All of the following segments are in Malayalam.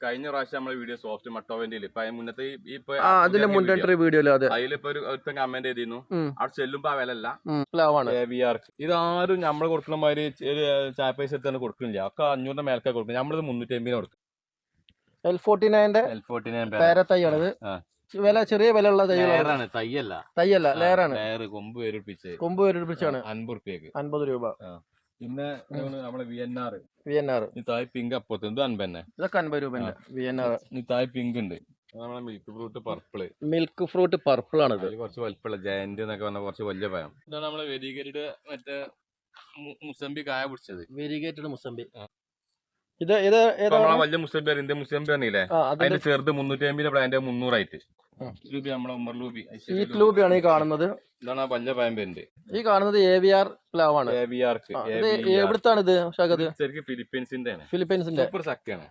കഴിഞ്ഞ പ്രാവശ്യം നമ്മളെ വീഡിയോ സോഫ്റ്റ് മട്ടോവന്റെ ഇപ്പൊ മുന്നത്തെ ഇപ്പൊ അതിന്റെ മുന്നേ വീഡിയോയിൽ അതെ. അതിലിപ്പോ ഒരു ഒരുത്തൻ കമന്റ് ചെയ്തിരുന്നു. അവിടെ ചെല്ലുമ്പോ ആ വില അല്ല പ്ലാവാണ്. വി ആർ ഇതാരും നമ്മൾ കൊടുക്കുന്ന മാതിരി ചായ പൈസ എടുത്താണ് കൊടുക്കുന്നില്ല. ഒക്കെ അഞ്ഞൂറിന്റെ മേൽക്കാ കൊടുക്കും നമ്മളിത് മുന്നൂറ്റി അമ്പതിന് കൊടുക്കും. എൽ ഫോർട്ടി നയന്റെ എൽ ഫോർട്ടി നയൻ പേര തൈയാണിത് ആ. വില ചെറിയ വില ഉള്ള തൈകളാണ്. തയ്യല്ല. തൈയല്ല ലെയറാണ്. കൊമ്പ് പേരിപ്പിച്ച് കൊമ്പ് പേരിപ്പിച്ചാണ് അൻപത് രൂപ അൻപത് രൂപ. പിന്നെ നമ്മളെ V N R V N R ഈ തായ് പിങ്ക് അപ്പുറത്ത്. എന്തോ അൻപന്നെ. ഇതൊക്കെ അൻപത് രൂപ വി എൻ ആർ ഈ തായ് പിങ്ക് ഉണ്ട്. നമ്മളെ milk fruit purple milk fruit purple ആണ് കുറച്ച് വലിപ്പമുള്ള ജയന്റ് എന്നൊക്കെ പറഞ്ഞ കുറച്ച് വലിയ പഴം. ഇതാണ് നമ്മളെ വെരികേറ്റഡ് മറ്റേ മുസംബി കായ പിടിച്ചത്. വെരിഗേറ്റഡ് മുസംബി ഇത് ഇത് വലിയ മുസംബി ഇന്ത്യ മുസംബി അറിയില്ലേ അതിന്റെ ചെറുത് മുന്നൂറ്റി അമ്പത് അതിന്റെ മുന്നൂറായിട്ട്. നമ്മളെ സ്വീറ്റ് ലൂബിയാണ് ഈ കാണുന്നത്. ഇതാണ് ആ പഴം ഈ കാണുന്നത് എ വി ആർ പ്ലാവ് എ വി ആർക്ക് ഇത് എവിടുത്താണ് ഇത് ശരിക്കും ഫിലിപ്പീൻസിന്റെ ആണ് ഫിലിപ്പീൻസിന്റെ. സൂപ്പർ ചക്കയാണ്.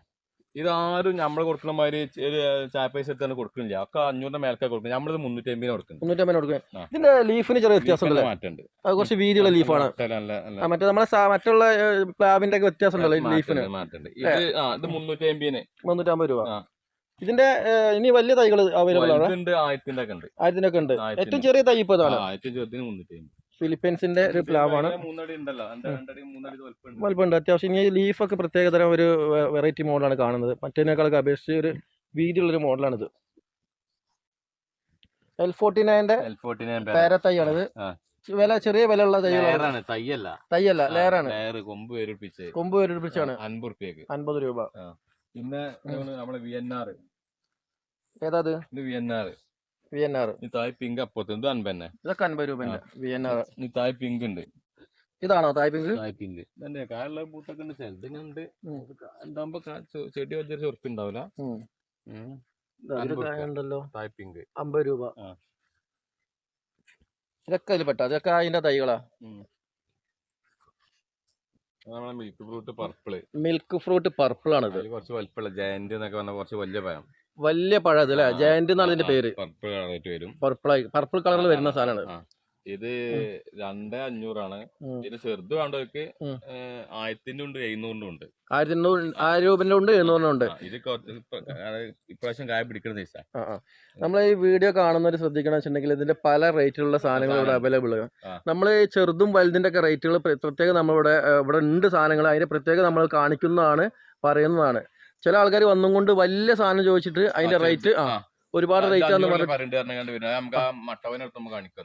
ഇതാരും നമ്മൾ കൊടുക്കുന്ന മാതിരി ഒരു ചായ പൈസ എടുത്താണ് കൊടുക്കുന്നില്ല. ഒക്കെ അഞ്ഞൂറിന്റെ മേൽക്കാ കൊടുക്കുന്നത്. നമ്മളിത് മുന്നൂറ്റി അമ്പതിന് കൊടുക്കുന്നത് മുന്നൂറ്റമ്പത് അമ്പതിന് കൊടുക്കുന്നത് ഇതിന്റെ ലീഫിന് ചെറിയ വ്യത്യാസം മാറ്റുണ്ട് അത് കുറച്ച് വീതിയുള്ള ലീഫാണ്. മറ്റേ നമ്മളെ മറ്റുള്ള പ്ലാവിന്റെ ഒക്കെ വ്യത്യാസം ഉണ്ടല്ലോ ലീഫിന്. മാറ്റമുണ്ട്. ഇത് ആ ഇത് മുന്നൂറ്റി അമ്പതിന് മുന്നൂറ്റമ്പത് രൂപ. ആ. ഇതിന്റെ ഇനി വലിയ തൈകൾ അവൈലബിൾ ആണ്? ആയിരത്തിന്റെ ഒക്കെ ഉണ്ട്. ഉണ്ട്. ഏറ്റവും ചെറിയ തൈ ഇപ്പൊ ഫിലിപ്പീൻസിന്റെ ഒരു പ്ലാവാണ് വലിപ്പമുണ്ട്. അത്യാവശ്യം ഇനി ലീഫൊക്കെ പ്രത്യേകതരം ഒരു വെറൈറ്റി മോഡലാണ് കാണുന്നത്. മറ്റേതിനേക്കാളൊക്കെ അപേക്ഷിച്ച് ഒരു വീതിയുള്ളൊരു മോഡലാണിത് എൽ ഫോർട്ടി നയന്റെ പേര തൈയാണിത്. ആ. വില ചെറിയ വില ഉള്ള തൈകളാണ് തൈയല്ല. തയ്യല്ല തൈയല്ല ലെയറാണ്. കൊമ്പ് വേരിപ്പിച്ച് കൊമ്പ് വേരിപ്പിച്ചാണ് അൻപത് രൂപ. പിന്നെ നമ്മളെ വി എൻ ആർ ഏതാ ഇത് ഇത് V N R V N R ഈ തായ് പിങ്ക് അപ്പുറത്ത്. ഇത് അൻപന്നെ. ഇതൊക്കെ അൻപത് രൂപ വി എൻ ആർ ഈ തായ് പിങ്ക് ഉണ്ട്. ഇതാണോ തായ് പിങ്ക് തായ് പിങ്ക് ഇതന്നെ കാലുള്ള ബൂട്ടൊക്കെ ഉണ്ട്. ചിലതിനുണ്ട് ഉണ്ട് ഉണ്ടാകുമ്പോ ചെടി വലിയൊരു ചെറുപ്പുണ്ടാവില്ല ഉം. ഉം. ഇതാ, രൂപ. ഉണ്ടല്ലോ. തായ് പിങ്ക് അമ്പത് രൂപ. ഇതൊക്കെ അതിൽ പെട്ടോ? ഇതൊക്കെ അതിന്റെ തൈകളാ? Milk fruit purple milk fruit purple കുറച്ച് വലിപ്പമുള്ള ജയന്റ് എന്നൊക്കെ പറഞ്ഞ കുറച്ച് വലിയ പഴം. വലിയ പഴം ഇത് അല്ലേ ജയന്റ് എന്നാണ് ഇതിന്റെ പേര്. പർപ്പിൾ കളറായിട്ട് വരും. പർപ്പിൾ പർപ്പിൾ കളറിൽ വരുന്ന സാധനമാണ്. ഇത് രണ്ടേ അഞ്ഞൂറാണ്. പിന്നെ ചെറുത് വേണ്ടവർക്ക് ആയിരത്തിന്റെ ഉണ്ട് എഴുന്നൂറിന്റെ ഉണ്ട്. നമ്മളെ എണ്ണൂറ് ആയിരം രൂപന്റെ ഉണ്ട് എഴുന്നൂറിന്റെ ഉണ്ട്. ഇത് കുറച്ച് ഇപ്പ- അതായത് ഇപ്രാവശ്യം കായ പിടിക്കുന്ന ദിവസം. നമ്മൾ ഈ വീഡിയോ കാണുന്നവർ ശ്രദ്ധിക്കണം വെച്ചിട്ടുണ്ടെങ്കിൽ ഇതിന്റെ പല റേറ്റിലുള്ള സാധനങ്ങൾ ഇവിടെ അവൈലബിൾ ആണ്. നമ്മൾ ചെറുതും വലുതിന്റെ ഒക്കെ റേറ്റുകൾ പ്രത്യേകം നമ്മളിവിടെ ഇവിടെ ഉണ്ട് സാധനങ്ങൾ അതിന്റെ പ്രത്യേകം നമ്മൾ കാണിക്കുന്നതാണ് പറയുന്നതാണ്. ചില ആൾക്കാർ വന്നും കൊണ്ട് വലിയ സാധനം ചോദിച്ചിട്ട് അതിന്റെ റേറ്റ് ആ. ഒരുപാട് റേറ്റ് ആണെന്ന് പറഞ്ഞിട്ട്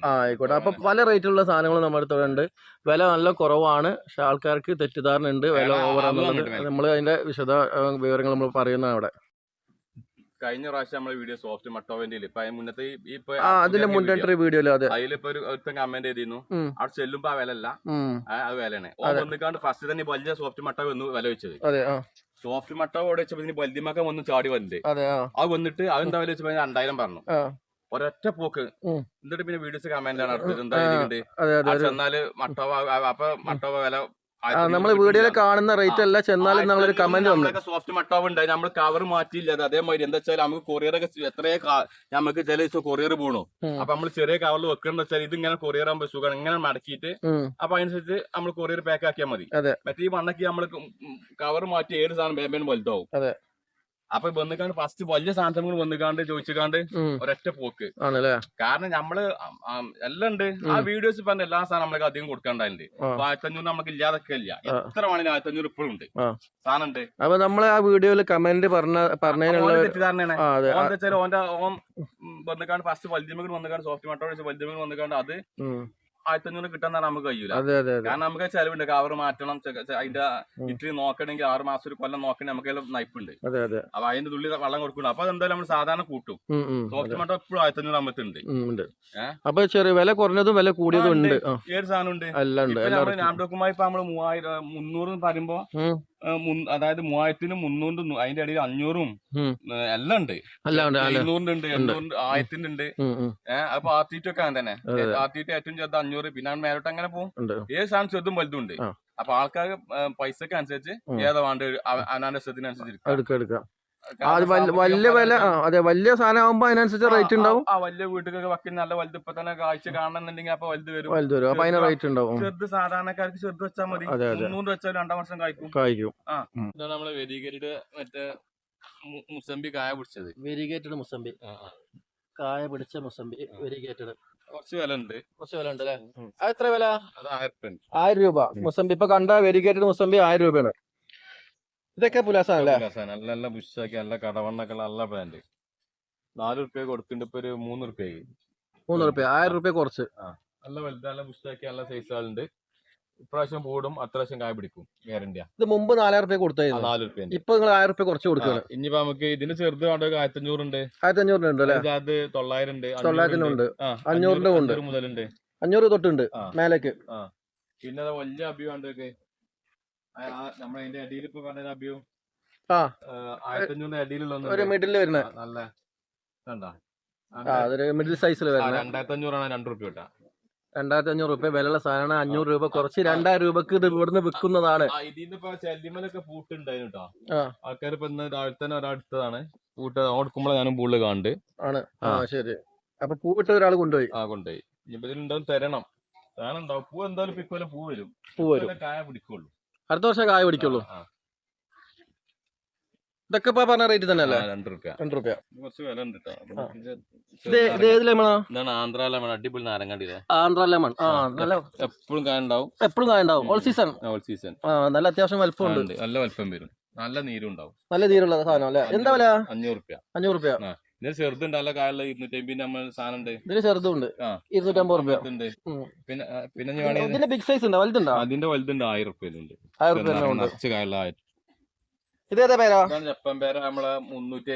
ആ ആയിക്കോട്ടെ. അപ്പൊ പല റേറ്റുള്ള സാധനങ്ങൾ നമ്മുടെ അടുത്ത് ഉണ്ട് വില നല്ല കുറവാണ്. പക്ഷെ ആൾക്കാർക്ക് തെറ്റിദ്ധാരണ ഉണ്ട് വില വന്നിട്ട് നമ്മൾ അതിന്റെ വിശദ വിവരങ്ങൾ നമ്മൾ പറയുന്നതാണ് അവിടെ. കഴിഞ്ഞ പ്രാവശ്യം നമ്മളെ വീഡിയോ സോഫ്റ്റ് മട്ടോവന്റെ ഇപ്പൊ മുന്നത്തെ ഇപ്പൊ അതിന്റെ മുന്നേ വീഡിയോ അതെ? അതിലിപ്പോ ഒരു ഒരുത്തൻ കമന്റ് ചെയ്തിരുന്നു. അവിടെ ചെല്ലുമ്പോ ആ വില അല്ല. ആ, അത് വിലയാണ്. ഫസ്റ്റ് തന്നെ വലിയ സോഫ്റ്റ് മട്ടോ വന്നു വില വെച്ചത്. സോഫ്റ്റ് മട്ട ഓടെ വെച്ചപ്പോ ഇതിന് വലുതിമക്ക വന്ന് ചാടി വന്നിട്ട് അതെ വന്നിട്ട് അതെന്താ വില വെച്ചപ്പോ രണ്ടായിരം പറഞ്ഞു. ആ. ഒരൊറ്റ പോക്ക്. എന്നിട്ട് പിന്നെ വീഡിയോസ് കമന്റ് ആണ് അടുത്തത്. എന്താ ചെന്നാൽ മട്ടോ അപ്പൊ മട്ടവ വില നമ്മൾ വീഡിയോയിൽ കാണുന്ന റേറ്റ് അല്ല ചെന്നാലും നമ്മളൊരു കമന്റ് വന്നു. സോഫ്റ്റ് മട്ടാവ് ഉണ്ട് നമ്മൾ കവർ മാറ്റിയില്ല. അത് അതേമാതിരി എന്താ വെച്ചാൽ നമുക്ക് കൊറിയർ ഒക്കെ എത്രയേ നമുക്ക് ചില ദിവസം കൊറിയർ പോണു. അപ്പൊ നമ്മൾ ചെറിയ കവറിൽ വെക്കണമെന്ന് വെച്ചാൽ ഇത് ഇങ്ങനെ കൊറിയർ ആകുമ്പോൾ സുഖമാണ്. ഇങ്ങനെ മടക്കിയിട്ട് അപ്പൊ അതിനനുസരിച്ച് നമ്മൾ കൊറിയർ പാക്ക് ആക്കിയാൽ മതി. മറ്റേ ഈ മണ്ണക്കി നമ്മൾ കവർ മാറ്റി ഏത് സാധനം വേമ്പേനും വലുതാവും. അപ്പൊ വന്നിക്കാണ്ട് ഫസ്റ്റ് വലിയ സാധനങ്ങൾ വന്നിക്കാണ്ട് ചോദിച്ചിക്കാണ്ട് ഒരൊറ്റ പോക്ക്. ആണല്ലേ? കാരണം നമ്മൾ എല്ലാം ഉണ്ട്. ആ വീഡിയോസ് പറഞ്ഞ എല്ലാ സാധനം നമ്മൾക്ക് അധികം കൊടുക്കാണ്ടായിട്ടുണ്ട്. ആ. അപ്പൊ ആയിരത്തഞ്ഞൂറ് നമുക്ക് ഇല്ലാതൊക്കെ ഇല്ല. എത്ര എത്ര വേണമെങ്കിലും ആയിരത്തഞ്ഞൂറ് ഇപ്പോഴും ഉണ്ട്. സാധനം ഉണ്ട്. അപ്പൊ നമ്മളെ ആ വീഡിയോയിൽ കമന്റ് പറഞ്ഞ പറഞ്ഞതിനുള്ള തെറ്റിദ്ധാരണയാണ്. ഓന്റെ ഓൻ വന്നിക്കാണ്ട് ഫസ്റ്റ് വല്യമകൾ വന്നിക്കാണ്ട് സോഫ്റ്റ് മട്ടോ വല്യമകൾ വന്നിക്കാണ്ട് അത് ഉം, ആയിരത്തഞ്ഞൂറ് കിട്ടാൻ നമുക്ക് കഴിയൂല. അതെ അതെ അതെ. കാരണം നമുക്ക് ചെലവുണ്ട്. കവർ മാറ്റണം അതിന്റെ. ഇത്തിരി നോക്കണമെങ്കിൽ ആറ് മാസം ഒരു കൊല്ലം നോക്കണമെങ്കിൽ നമുക്ക് നയിപ്പുണ്ട്. അതെ അതെ. അപ്പൊ അതിന്റെ തുള്ളി വെള്ളം കൊടുക്കണം അപ്പൊ എന്തായാലും നമ്മൾ സാധാരണ കൂട്ടും. സോഫ്റ്റ്. മട്ടോ എപ്പോഴും ആയിരത്തഞ്ഞൂറ് അഞ്ഞൂറ് ഏ? അപ്പൊ ചെറിയ വില കുറഞ്ഞതും വില കൂടിയതും ഉണ്ട്. ഏത് സാധനം ഉണ്ട്. എല്ലാം ഉണ്ട്. നമ്മൾ നാംഡോക്കുമായി ഇപ്പൊ നമ്മൾ മൂവായിരം മുന്നൂറ് പറയുമ്പോ അതായത് മൂവായിരത്തിനും മുന്നൂറിനും അതിന്റെ ഇടയിൽ അഞ്ഞൂറും എല്ലാം ഉണ്ട്. എഴുന്നൂറിന്റെ ഉണ്ട് എണ്ണൂറിന്റെ ആയിരത്തിന്റെ ഉണ്ട് അപ്പൊ ആർട്ടിറ്റ് ഒക്കെ അങ്ങനെ തന്നെ. അതെ. ആർട്ടിറ്റ് ഏറ്റവും ചെറുത് അഞ്ഞൂറ് പിന്നെ മേലോട്ട് അങ്ങനെ പോകും ഏത് സാധനം ചെറുതും വലുതും ഉണ്ട്. അപ്പൊ ആൾക്കാർ പൈസക്ക് അനുസരിച്ച്. ഏതാ വേണ്ട അവനാന്റെ ഇഷ്ടത്തിനനുസരിച്ച് എടുക്കാം. ആ, വല്യ- വില ആ അതെ വലിയ സാധനം ആകുമ്പോ അതിനനുസരിച്ച് ആ, റേറ്റ് ഉണ്ടാവും. ആ വലിയ വീട്ടിലൊക്കെ വയ്ക്കുന്ന നല്ല വലുത് ഇപ്പൊ തന്നെ കാഴ്ച കാണണമെന്നുണ്ടെങ്കിൽ അപ്പൊ വലുത് വരും. വലുത് വരും. അപ്പൊ അതിന് റേറ്റ് ഉണ്ടാവും. ചെറുത് സാധാരണക്കാർക്ക് ചെറുത് വെച്ചാൽ മതി. അതെ, അതെ. മുന്നൂറ് വെച്ചാൽ രണ്ടാം വർഷം കായ്ക്കും കായ്ക്കും ഇതാണ് നമ്മളെ വെരിഗേറ്റഡ് മറ്റേ മുസംബി കായ പിടിച്ചത്. വെരിഗേറ്റഡ് മുസംബി കായ പിടിച്ച മുസംബി വെരിഗേറ്റഡ്. കുറച്ച് വില ഉണ്ട് കുറച്ച് വില ഉണ്ട് അല്ലേ അത് എത്ര വില? ആയിരം രൂപ. മുസംബി ഇപ്പൊ കണ്ട വെരിഗേറ്റഡ് മുസംബി ആയിരം രൂപയാണ്. ഇതൊക്കെ പുലാസാണല്ലേ രസാണ്. നല്ല നല്ല ബുഷാക്കി നല്ല കടവണ്ണൊക്കെ നല്ല ബ്രാൻഡ് നാല് റുപ്യ കൊടുക്കുന്നുണ്ട് ഇപ്പൊ ഒരു മൂന്ന് ഉറുപ്പ്യക്ക് മൂന്ന് റുപ്യ ആയിരം റുപ്യ കുറച്ച്. നല്ല വലുത് നല്ല ബുഷാക്കി നല്ല സൈസ് ആളുണ്ട് ഇപ്രാവശ്യം കൂടും അത്യാവശ്യം കായ പിടിക്കും. ഗ്യാരണ്ടിയാ ഇത് മുമ്പ് നാലായിരം റുപ്യ കൊടുത്തായിരുന്നു. നാല് റുപ്യ ഇപ്പൊ നിങ്ങൾ ആയിരം റുപ്യ കുറച്ച് കൊടുക്കുകയാണ്. ഇനിയിപ്പോ നമുക്ക് ഇതിന് ചെറുത് വേണ്ട ആയിരത്തഞ്ഞൂറുണ്ട്. ആയിരത്തി അഞ്ഞൂറുണ്ട് ആയിരത്തി അഞ്ഞൂറിന് ഉണ്ട് അല്ലേ? അത് തൊള്ളായിരം ഉണ്ട് തൊള്ളായിരത്തിനും ഉണ്ട്. ആ, അഞ്ഞൂറിന്റെ ഉണ്ട്. മുതലുണ്ട്. അഞ്ഞൂറ് തൊട്ടുണ്ട്. മേലേക്ക്. പിന്നെ വലിയ അഭി വേണ്ടൊക്കെ നമ്മളതിന്റെ അടിയിൽ ഇപ്പൊ പറഞ്ഞ ആ. ആയിരത്തി അഞ്ഞൂറിന്റെ അടിയിലുള്ള ഒരു മിഡിൽ വരുന്ന. നല്ല കണ്ടാ ആ അതൊരു മിഡിൽ സൈസിൽ വരുന്നത് രണ്ടായിരത്തി അഞ്ഞൂറാണ് രണ്ട് റുപ്യ കിട്ടാ രണ്ടായിരത്തി അഞ്ഞൂറ് രൂപ വിലയുള്ള സാധനമാണ് അഞ്ഞൂറ് രൂപ കുറച്ച് രണ്ടായിരം രൂപക്ക് ഇത് ഇവിടുന്ന് വിൽക്കുന്നതാണ്. ചെല്ലിമലൊക്കെ പൂട്ടുണ്ടായിരുന്നു കേട്ടോ ആ. ആൾക്കാർ ഇപ്പൊ ഇന്ന് രാവിലെ തന്നെ ഒരാടുത്തതാണ് പൂട്ട് ഞാനും കാണുന്നുണ്ട് ആണ്. ആ. ശരി. അപ്പൊ പൂവിട്ട ഒരാൾ കൊണ്ടുപോയി. ആ കൊണ്ടുപോയി. ഇതിലുണ്ടാവും തരണം. ഉണ്ടാവും. പൂ എന്തായാലും പിക്കോലെ പൂ വരും. പൂ വരും കായ പിടിക്കുള്ളൂ. അടുത്ത വർഷം കായ പിടിക്കുള്ളൂ. ഇതൊക്കെ ഇപ്പൊ പറഞ്ഞ റേറ്റ് തന്നെ അല്ലേ രണ്ട് റുപ്യ. രണ്ട് റുപ്യ. കുറച്ച് വില ഉണ്ട്. ഇത് ഏത് ലെമണോ ഇതാണ് ആന്ധ്ര ലെമൺ അടിപൊളി നാരങ്ങാണ്ടില്ലേ ആന്ധ്ര ലെമൺ. ആ. നല്ല എപ്പോഴും കായ ഉണ്ടാവും എപ്പോഴും കായ ഉണ്ടാവും ഓൾ സീസൺ ഓൾ സീസൺ ആ നല്ല അത്യാവശ്യം വലുപ്പമുണ്ട് നല്ല വലിപ്പം വരും. നല്ല നീരും ഉണ്ടാവും നല്ല നീരുള്ള സാധനം അല്ലേ? എന്താ വില? അഞ്ഞൂറ് റുപ്യ. അഞ്ഞൂറ് റുപ്യ. ഇതിന് ചെറുതുണ്ട് നല്ല കായുള്ള ഇരുന്നൂറ്റി അമ്പതിന്റെ നമ്മൾ സാധനം ഉണ്ട് ഇതിന് ചെറുതുണ്ട്. ഇരുന്നൂറ്റമ്പത് റുപ്യ. ഉണ്ട് പിന്നെ പിന്നെ ഞാൻ ഇതിന്റെ ബിഗ് സൈസ് ഉണ്ടോ? വലുതുണ്ടോ? അതിന്റെ വലുതുണ്ട് ആയിരം റുപ്യയിലുണ്ട് ആയിരം റുപ്യ നിറച്ച് പേരാ? ജപ്പാൻ പേര നമ്മളെ മുന്നൂറ്റി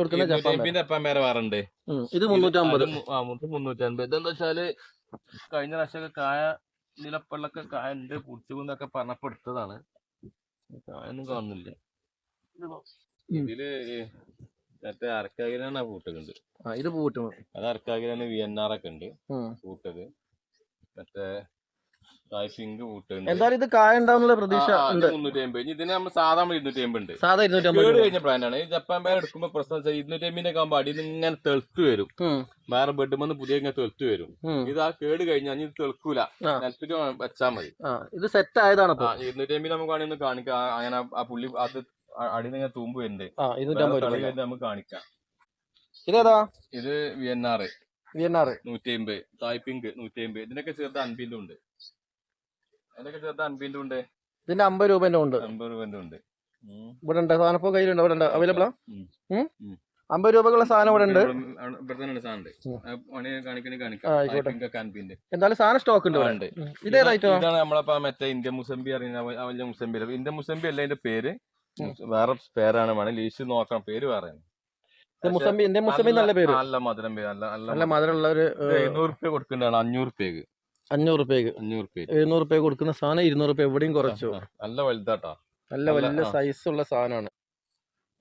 കൊടുക്കുന്ന ജപ്പാൻ ജപ്പാൻ പേര ഇത് മുന്നൂറ്റി അമ്പത് ഇതെന്താ വെച്ചാൽ കഴിഞ്ഞ പ്രാവശ്യമൊക്കെ കായ നിലപ്പള്ളൊക്കെ കായ ഉണ്ട് പുടിച്ചുകൊണ്ടൊക്കെ പറഞ്ഞപ്പോ എടുത്തതാണ്. കായൊന്നും കാണുന്നില്ല. ഇതിൽ മറ്റേ അരക്കാകിരാണ് ഉണ്ട് ആ ഇത് പൂട്ടും. അത് അരക്കാകിരാണ് വി എൻ ആർ ഒക്കെ ഉണ്ട്. പൂട്ടത്. മറ്റേ പിങ്ക് പൂട്ടുണ്ട് എന്തായാലും ഇത് കായ ഉണ്ടാവുന്നുള്ള പ്രതീക്ഷ ഉണ്ട്. മുന്നൂറ്റി അമ്പത് ഇനി ഇതിന് നമ്മൾ സാധാരണ ഇരുന്നൂറ്റി അമ്പത് ഉണ്ട് സാധാ ഇരുന്നൂറ്റമ്പത് കേട് രൂപ കഴിഞ്ഞ ജപ്പാൻ പേര് എടുക്കുമ്പോ പ്രശ്നം വെച്ചാൽ ഇരുന്നൂറ്റി ആകുമ്പോൾ അടിയിൽ നിന്ന് ഇങ്ങനെ തെളുത്ത് വരും. വേറെ ബെഡ് വന്ന് പുതിയ ഇങ്ങനെ തെളുത്ത് വരും. ഇത് ആ കേട് കഴിഞ്ഞാൽ ഇത് തെളുക്കൂല. വെച്ചാൽ മതി. ഇത് സെറ്റ് ആയതാണ് ഇരുന്നൂറ്റി അമ്പത് നമുക്ക് വേണമെങ്കിൽ കാണിക്കാം. അങ്ങനെ ആ പുള്ളി അത് അടിയിൽ നിന്ന് തൂമ്പ് വരുന്നുണ്ട്. നമുക്ക് കാണിക്കാം ഇതേതാ ഇത് V N R V N R നൂറ്റി അമ്പത് തായ്പിങ്ക് നൂറ്റി അമ്പത് ഇതിനൊക്കെ ചേർത്ത് അൻപതിന്റെ ഉണ്ട്. അതിനൊക്കെ ചേർത്ത് അൻപതിന്റെ ഉണ്ട്. ഇതിന്റെ അമ്പത് രൂപന്റെ ഉണ്ട്. അമ്പത് രൂപന്റെ ഉണ്ട്. ഇവിടെ ഉണ്ട് സാധനം ഇപ്പൊ കയ്യിലുണ്ട്? ഇവിടെ ഉണ്ട് ഉം. അമ്പത് രൂപക്കുള്ള സാധനം ഇവിടെ ഉണ്ട്. എന്തായാലും സാധനം സ്റ്റോക്ക് ഉണ്ട് ഇവിടെ. ഇതേതായിട്ടോ നമ്മളപ്പോ മറ്റേ ഇന്ത്യൻ മുസംബി അറിയുന്ന വലിയ മുസംബി. ഇന്ത്യൻ മുസംബി അല്ല അതിന്റെ പേര്. വേറെ പേരാണ് വേണം. ലീസ്റ്റ് നോക്കണം. പേര് വേറെ മുസമ്പി എന്റെ നല്ല പേര്. നല്ല മധുരം പേര്. നല്ല നല്ല മധുരമുള്ള ഒരു എഴുന്നൂറ് റുപ്യ കൊടുക്കുന്നതാണ് അഞ്ഞൂറ് റുപ്യക്ക് അഞ്ഞൂറ് റുപ്യക്ക് അഞ്ഞൂറ് റുപ്യ എഴുന്നൂറ് റുപ്യ കൊടുക്കുന്ന സാധനം ഇരുന്നൂറ് രൂപ എവിടെയും കുറച്ചു. നല്ല വലുതാട്ടാ. നല്ല വലിയ സൈസ് ഉള്ള സാധനമാണ്.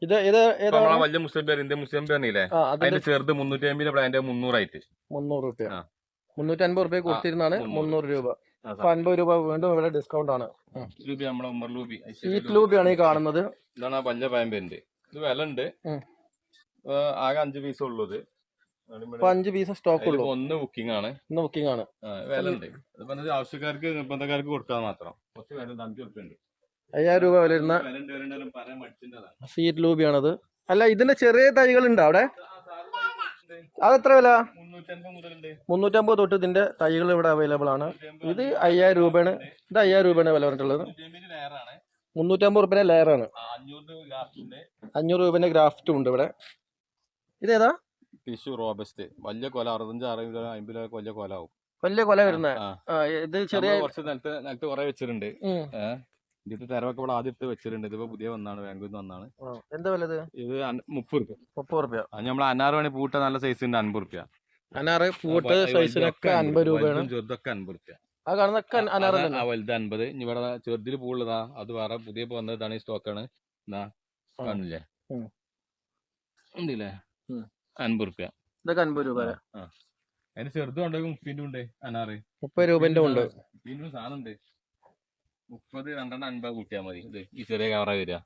ഇത് ഇത് നമ്മളെ വലിയ മുസ്ലിം പേര് ഇന്ത്യൻ മുസ്ലിം പേരില്ലേ അതിന്റെ ചെറുത് മുന്നൂറ്റി അമ്പത് അതിന്റെ മുന്നൂറായിട്ട്. മുന്നൂറ് ആ. മുന്നൂറ്റി അൻപത് രൂപ കൊടുത്തിരുന്നാണ് മുന്നൂറ്. രൂപ. അൻപത് രൂപ വീണ്ടും ഇവിടെ ഡിസ്കൗണ്ട് ആണ് ലൂബി നമ്മളെ ഉമ്മർ ലൂബി സീറ്റ് ലൂബിയാണ് ഈ കാണുന്നത് ഇതാണ് ആ പഞ്ച പയം ഇത് വില ഉണ്ട് ആകെ അഞ്ച് പീസ് ഉള്ളത് അഞ്ച് പീസ് സ്റ്റോക്ക് ഉള്ളൂ ഒന്ന് ബുക്കിംഗ് ആണ് ഒന്ന് ബുക്കിംഗ് ആണ് വില ഉണ്ട് ആവശ്യക്കാർക്ക് നിർബന്ധക്കാർക്ക് കൊടുക്കാൻ മാത്രം കുറച്ച് വില ഉണ്ട് അഞ്ച് ഉണ്ട് അയ്യായിരം രൂപ വില വരുന്ന സീറ്റ് ലൂബിയാണത് അല്ല ഇതിന്റെ ചെറിയ തൈകൾ ഉണ്ടോ അവിടെ അതെത്ര വില? മുന്നൂറ്റമ്പത് തൊട്ട് ഇതിന്റെ തൈകൾ ഇവിടെ അവൈലബിൾ ആണ്. ഇത് അയ്യായിരം രൂപയാണ്. ഇത് അയ്യായിരം രൂപയാണ് വില പറഞ്ഞിട്ടുള്ളത്. മുന്നൂറ്റമ്പത് റുപ്യ ലെയറാണ് അഞ്ഞൂറ് രൂപന്റെ ഗ്രാഫ്റ്റും ഉണ്ട് ഇവിടെ. ഇതേതാ? ടിഷ്യൂ റോബസ്റ്റ് വലിയ കൊല അറുപത്തഞ്ച് അറുപത് കിലോ അമ്പത് കിലോ വലിയ കൊല ആവും വലിയ കൊല വരുന്നത് ഇത് ചെറിയ കുറച്ച് നിലത്ത് നിലത്ത് കുറെ വെച്ചിട്ടുണ്ട്. ഇതിന്റെ തെരവൊക്കെ ഇവിടെ ആദ്യത്തെ വെച്ചിട്ടുണ്ട്. ഇതിപ്പോ പുതിയ വന്നാണ് ബാംഗ്ലൂരിൽ വന്നാണ്. എന്താ വില ഇത്? മുപ്പത് റുപ്യ. മുപ്പത് റുപ്യ. അത് നമ്മൾ അനാറ് മണി പൂട്ട നല്ല സൈസ് ഉണ്ട് അൻപത് റുപ്യ. അനാറ് പൂട്ട് സൈസിനൊക്കെ അൻപത് രൂപയാണ്. ചെറുതൊക്കെ അൻപത് റുപ്യ. ആ കാണുന്നൊക്കെ അനാറ് വലുത് അൻപത്. ഇനി ഇവിടെ ചെറുതിൽ പൂള്ളതാ അത് വേറെ പുതിയ വന്നതാണ് ഈ സ്റ്റോക്കാണ് എന്നാ കാണില്ലേ. ഉണ്ടല്ലേ. അൻപത് റുപ്യ. ഇതൊക്കെ അൻപത് രൂപ അതിന് ചെറുതും ഉണ്ട് മുപ്പതിന്റെ ഉണ്ട് അനാറ്. മുപ്പത് രൂപന്റെ ഉണ്ട്. സാധനം ഉണ്ട്. മുപ്പത് രണ്ടെണ്ണം അൻപത് കൂട്ടിയാൽ മതി. ഇത് ഈ ചെറിയ കവറ വരിക.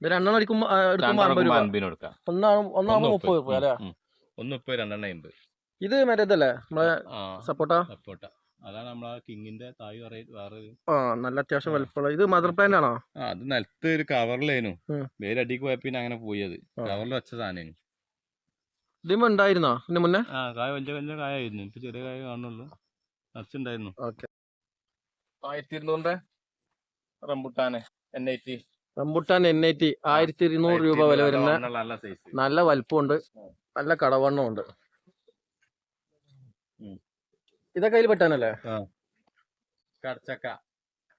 ഇത് രണ്ടെണ്ണം അടിക്കുമ്പോ ആ, എടുക്കുമ്പോ അൻപത് രൂപ. അൻപതിന് കൊടുക്കാം. ഒന്നാണ് ഒന്നാകുമ്പോ മുപ്പത് രൂപ അല്ലേ. ഒന്ന് മുപ്പത് രണ്ടെണ്ണം അമ്പത് ഇത് മറ്റേതല്ലേ നമ്മളെ ആ സപ്പോട്ട? സപ്പോട്ട. അതാണ് നമ്മളെ കിങ്ങിന്റെ തായ് പറയ വേറെ ആ നല്ല അത്യാവശ്യം വലുപ്പമുള്ള ഇത് മദർ പ്ലാന്റ് ആണോ? ആ അത് നിലത്ത് ഒരു കവറിലേനു. വേരടിക്ക് പോയ പിന്നെ അങ്ങനെ പോയി അത് കവറിൽ വെച്ച സാധനം ഇതിന് മുന്നേ? ആ കായ വലിയ വലിയ കായായിരുന്നു. ഇപ്പൊ ചെറിയ കായ കാണുള്ളൂ നിറച്ചുണ്ടായിരുന്നു. ഓക്കെ. ആയിരത്തി ഇരുന്നൂറിന്റെ rambutan N I T rambutan N I T ആയിരത്തി ഇരുന്നൂറ് രൂപ വില വരുന്ന നല്ല സൈസ് നല്ല വലിപ്പമുണ്ട് നല്ല കടവണ്ണമുണ്ട്. ഇതൊക്കെ അതിൽ പെട്ടാനല്ലേ? കടച്ചക്ക.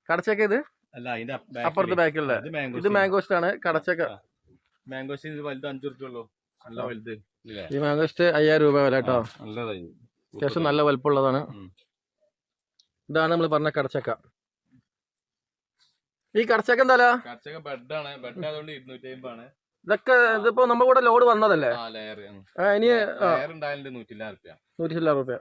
കടച്ചക്ക ഇത്? അല്ല അതിന്റെ അപ്പുറത്ത് ബാക്കിലുള്ള ഇത് മാംഗോ മാംഗോസ്റ്റ് ആണ് കടച്ചക്ക. മാംഗോസ്റ്റ് വലുത് അഞ്ചു റുപ്യ ഉള്ളൂ. നല്ല വലുത് ഈ മാംഗോസ്റ്റ് അയ്യായിരം രൂപ വില കേട്ടോ. നല്ലതായി അത്യാവശ്യം നല്ല വലിപ്പമുള്ളതാണ്. ഇതാണ് നമ്മൾ പറഞ്ഞ കടച്ചക്ക. ഈ കടച്ചക്ക എന്താ ഇതൊക്കെ ഇതിപ്പോ നമ്മുടെ കൂടെ ലോഡ് വന്നതല്ലേ? ഇനി നൂറ്റില്ല റുപ്യ.